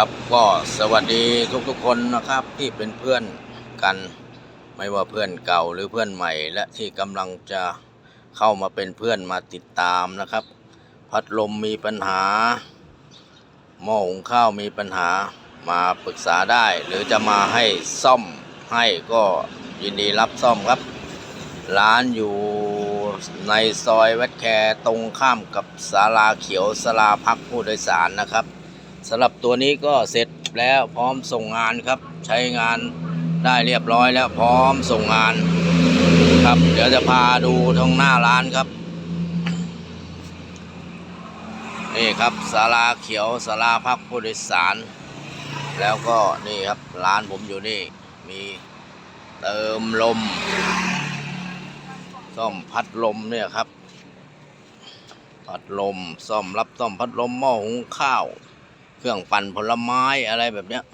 ครับก็สวัสดีทุกๆคนนะครับที่เป็นเพื่อนกันไม่ว่าเพื่อนเก่าหรือเพื่อนใหม่ และที่กำลังจะเข้ามาเป็นเพื่อนมาติดตามนะครับ พัดลมมีปัญหา หม้อหุงข้าวมีปัญหามาปรึกษาได้ หรือจะมาให้ซ่อมให้ก็ยินดีรับซ่อมครับ ร้านอยู่ในซอยวัดแครตรงข้ามกับศาลาเขียวศาลาพักผู้โดยสารนะครับ สำหรับตัวนี้ก็เสร็จแล้วพร้อมส่งงานครับ ใช้งานได้เรียบร้อยแล้วพร้อมส่งงานครับ เดี๋ยวจะพาดูทางหน้าร้านครับนี่ครับศาลาเขียวศาลาพักผู้โดยสาร แล้วก็นี่ครับร้านผมอยู่นี่ มีเติมลม ซ่อมพัดลมเนี่ยครับ พัดลมซ่อมรับซ่อมพัดลมหม้อหุงข้าว เครื่องปั่นผลไม้อะไรแบบเนี้ย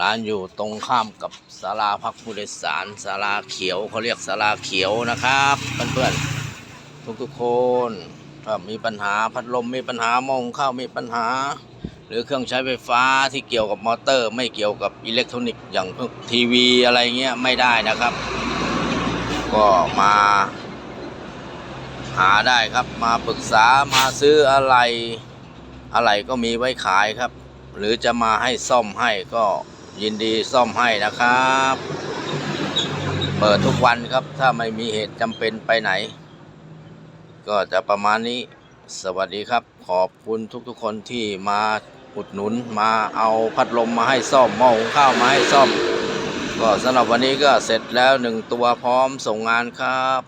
ร้านอยู่ตรงข้ามกับศาลาพักผู้โดยสารศาลาเขียวเขาเรียกศาลาเขียวนะครับเพื่อนๆทุกๆคนถ้ามีปัญหาพัดลมมีปัญหามองข้าวมีปัญหา หรือเครื่องใช้ไฟฟ้าที่เกี่ยวกับมอเตอร์ ไม่เกี่ยวกับอิเล็กทรอนิกส์อย่างพวกทีวีอะไรเงี้ยไม่ได้นะครับ ก็มาหาได้ครับมาปรึกษามาซื้ออะไร อะไรก็มีไว้ขายครับ หรือจะมาให้ซ่อมให้ก็ยินดีซ่อมให้นะครับ เปิดทุกวันครับ ถ้าไม่มีเหตุจำเป็นไปไหน ก็จะประมาณนี้สวัสดีครับ ขอบคุณทุกๆคนที่มาอุดหนุนมาเอาพัดลมมาให้ซ่อมหม้อหุงข้าวมาให้ซ่อม ก็สำหรับวันนี้ก็เสร็จแล้วหนึ่งตัวพร้อมส่งงานครับ